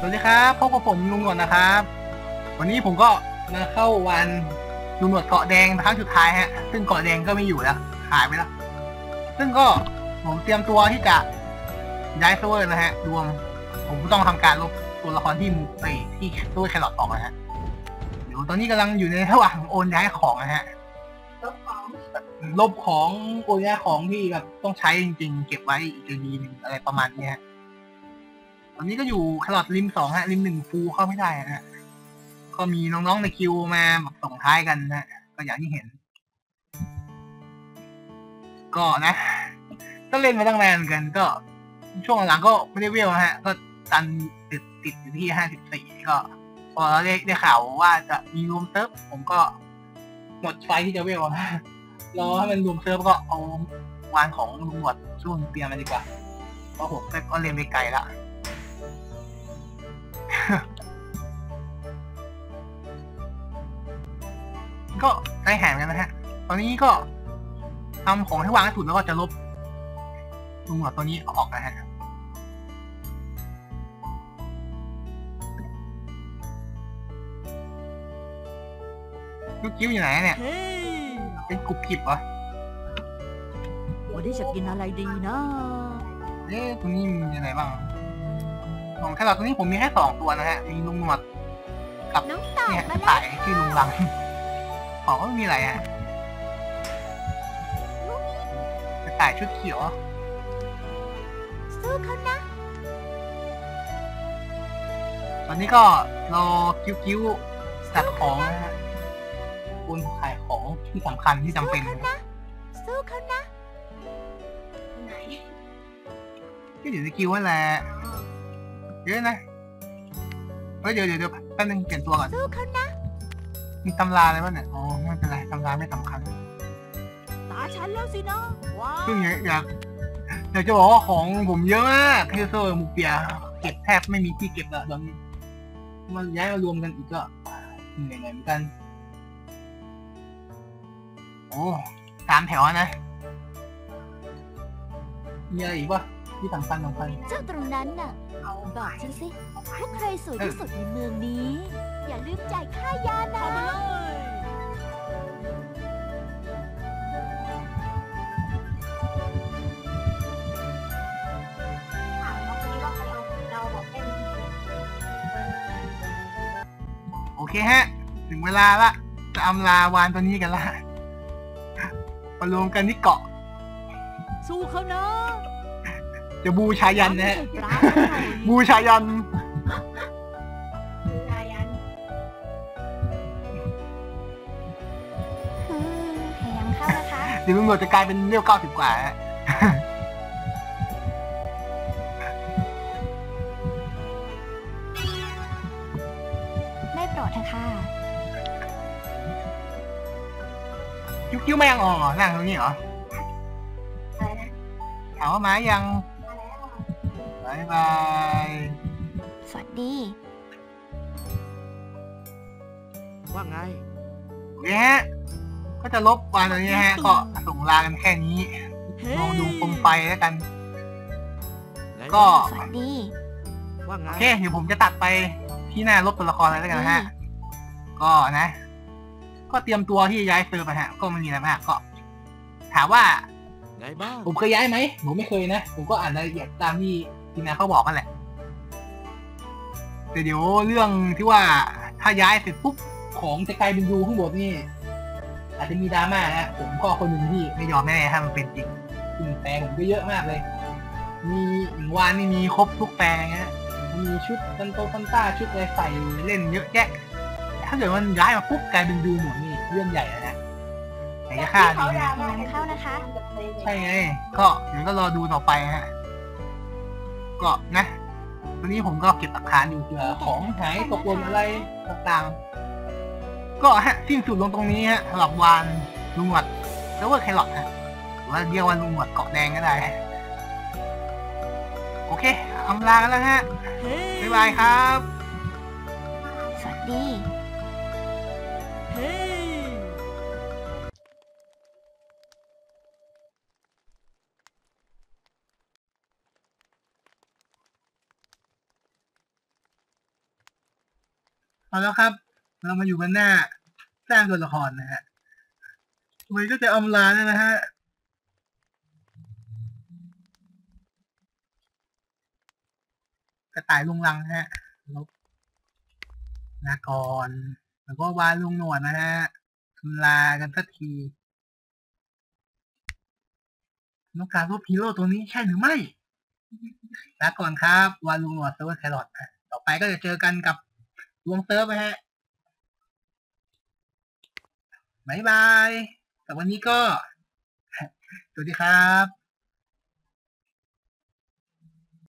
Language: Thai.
สวัสดีครับพบกับผมลุงหนวดนะครับ วันนี้ผมก็มาเข้าวันลุงหนวดเกาะแดงครั้งสุดท้ายฮะ ซึ่งเกาะแดงก็ไม่อยู่แล้วหายไปแล้ว ซึ่งก็ผมเตรียมตัวที่จะย้ายเซิร์ฟเวอร์นะฮะ รวม ผมก็ต้องทำการลบตัวละครที่มูไปที่ตัวแครอทออกนะฮะเดี๋ยวตอนนี้กำลังอยู่ในระหว่างโอนย้ายของนะฮะลบของโอนย้ายของที่แบบต้องใช้จริง ๆ เก็บไว้อีกทีหนึงอะไรประมาณเนี้ยฮะ ตอนนี้ก็อยู่แครอทริมสองฮะ ริมหนึ่งฟูเข้าไม่ได้นะฮะก็มีน้องๆในคิวมาแบบส่งท้ายกันนะก็อย่างที่เห็น ก็นะก็เล่นมาตั้งนานกันก็ ช่วงหลังก็ไม่ได้เวลฮะ ก็ตันติดติดอยู่ที่ห้าสิบสี่ก็ พอได้ได้ข่าวว่าจะมีรวมเซิร์ฟผมก็หมดไฟที่จะเวลรอให้มันรวมเซิร์ฟก็เอาวานของลุงหนวดช่วงเตรียมมาดีกว่าเพราะผมก็เรียนไปไกลละ ก็ใจแหงกันนะฮะ ตอนนี้ก็ทำของให้วางให้สุดแล้วก็จะลบลุงหนวดตัวนี้ออกนะฮะลูกกิ้วอยู่ไหนเนี่ยเฮ้ยเป็นกรุบกริบเหรอวันนี้จะกินอะไรดีนะเอ๊ะตรงนี้มีอะไรบ้าง ของแครอทตรงนี้ผมมีแค่สองตัวนะฮะ มีลุงหนวดกับน้องต่อเนี่ยมาสายที่ลุงรัง ของก็ไม่มีอะไรฮะกระต่ายชุดเขียวสู้เขานะ ตอนนี้ก็รอกิ้วกิ้วจัดของนะฮะคุณขายของที่สำคัญที่จำเป็นนะฮะสู้เขานะไหนที่อยู่ในกิ้วนั่นแหละเดี๋ยวนะเฮ้ยเดี๋ยวเดี๋ยวเดี๋ยวแป๊บนึงเปลี่ยนตัวก่อนสู้เขานะ มีตำราอะไรบ้างเนี่ย อ๋อ ไม่เป็นไร ตำราไม่สำคัญตาฉันแล้วสินะว้าซึ่งอยากอยากอยากจะบอกว่าของผมเยอะมากเทโซมูเปีย เก็บแทบไม่มีที่เก็บแล้วตอนนี้มันย้ายมารวมกันอีกก็เหนื่อยๆเหมือนกัน โอ้สามแถวนะมีอะไรอีกวะ ที่สำคัญสำคัญเจ้าตรงนั้นน่ะบอกฉันสิว่าใครสวยที่สุดในเมืองนี้ อย่าลืมจ่ายค่ายานะเข้ามาเลยโอเคฮะ ถึงเวลาละ จะอำลาวานตัวนี้กันละมารวมกันที่เกาะ สู้เขานะ จะบูชายันนะฮะปลาอร่อยบูชายันอืมพยายามเข้านะคะเดี๋ยวตำรวจจะกลายเป็นเรียวเก้าสิบกว่าฮะได้โปรดเถอะค่ะคิ้วคิ้วมายังอ๋อนั่งตรงนี้เหรอถามว่ามายัง บายบาย สวัสดี ว่าไงโอเคฮะก็จะลบวันตัวนี้ฮะ ก็ส่งลากันแค่นี้เฮ้ลองดูยโคมไฟแล้วกันไหนก็สวัสดี ว่าไงโอเคเดี๋ยวผมจะตัดไปที่หน้าลบตัวละครเลยแล้วกันนะฮะ ก็นะ ก็เตรียมตัวที่จะย้ายเซิร์ฟนะฮะ ก็ไม่มีอะไรมากก็ ถามว่าไงบ้างผมเคยย้ายไหมผมไม่เคยนะ ผมก็อ่านรายละเอียดตามที่ ทีมงานเขาบอกกันแหละแต่เดี๋ยวเรื่องที่ว่าถ้าย้ายเสร็จปุ๊บของจะกลายเป็นยูข้างบนนี่ อาจจะมีดราม่านะผมก็คนหนึ่งที่ไม่ยอมแน่ๆถ้ามันเป็นจริงซึ่งแปลงผมก็เยอะมากเลย มีหนึ่งวานนี่มีครบทุกแปลงนะฮะมีชุดซันโตซันต้าชุดอะไรใส่เล่นเยอะแยะถ้าเกิดมันย้ายมาปุ๊บกลายเป็นยูหมดนี่เรื่องใหญ่แล้วนะไหนจะฆ่าดีเนี่ยพยายามเข้านะคะ ใช่ไงก็เดี๋ยวก็รอดูต่อไปฮะ ก็นะวันนี้ผมก็เก็บหลักฐานอยู่เผื่อของหายตกหล่นอะไรต่างๆ ก็ฮะสิ้นสุดลงตรงนี้ฮะสำหรับวานลุงหนวดแล้วว่าแครอทฮะหรือว่าเรียกว่าลุงหนวดเกาะแดงก็ได้ โอเคอำลากันแล้วฮะเฮ้ยบ๊ายบายครับ สวัสดี เอาแล้วครับ เรามาอยู่กันหน้าสร้างตัวละครนะฮะมันก็จะอำลาแล้วนะฮะกระต่ายลุงลังนะฮะลบนากรแล้วก็วานลุงหนวดนะฮะทำลากันสักทีต้องการรบฮีโร่ตัวนี้ใช่หรือไม่ลาก่อนครับวานลุงหนวดเซิร์เวอร์แครอทต่อไปก็จะเจอกันกับ วงเซิร์ฟนะฮะบายบาย แต่วันนี้ก็ สวัสดีครับ